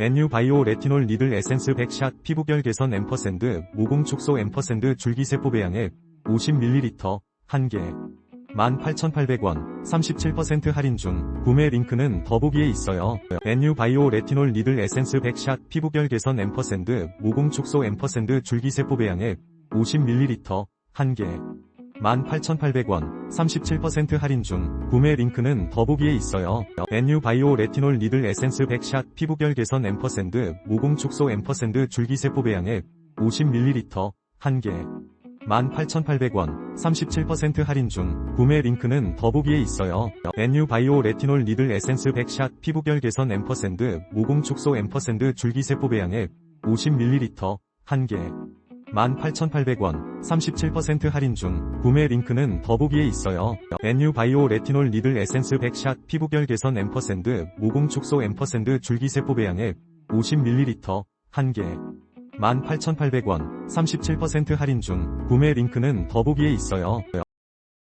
NU 바이오 레티놀 니들 에센스 100샷 피부결 개선 앰퍼샌드 모공 축소 앰퍼샌드 줄기세포 배양액 50ml 1개 18,800원 37% 할인 중 구매 링크는 더보기에 있어요. NU 바이오 레티놀 니들 에센스 100샷 피부결 개선 앰퍼샌드 모공 축소 앰퍼샌드 줄기세포 배양액 50ml 1개 18,800원 37% 할인 중 구매 링크는 더보기에 있어요. NU 바이오 레티놀 니들 에센스 100샷 피부결 개선 앰퍼샌드 모공 축소 앰퍼샌드 줄기세포 배양액 50ml 1개 18,800원 37% 할인 중 구매 링크는 더보기에 있어요. NU 바이오 레티놀 니들 에센스 100샷 피부결 개선 앰퍼샌드 모공 축소 앰퍼샌드 줄기세포 배양액 50ml 1개 18,800원 37% 할인 중 구매 링크는 더보기에 있어요. NU 바이오 레티놀 니들 에센스 100샷 피부결 개선 앰퍼샌드 모공 축소 앰퍼샌드 줄기세포 배양액 50ml 1개 18,800원 37% 할인 중 구매 링크는 더보기에 있어요.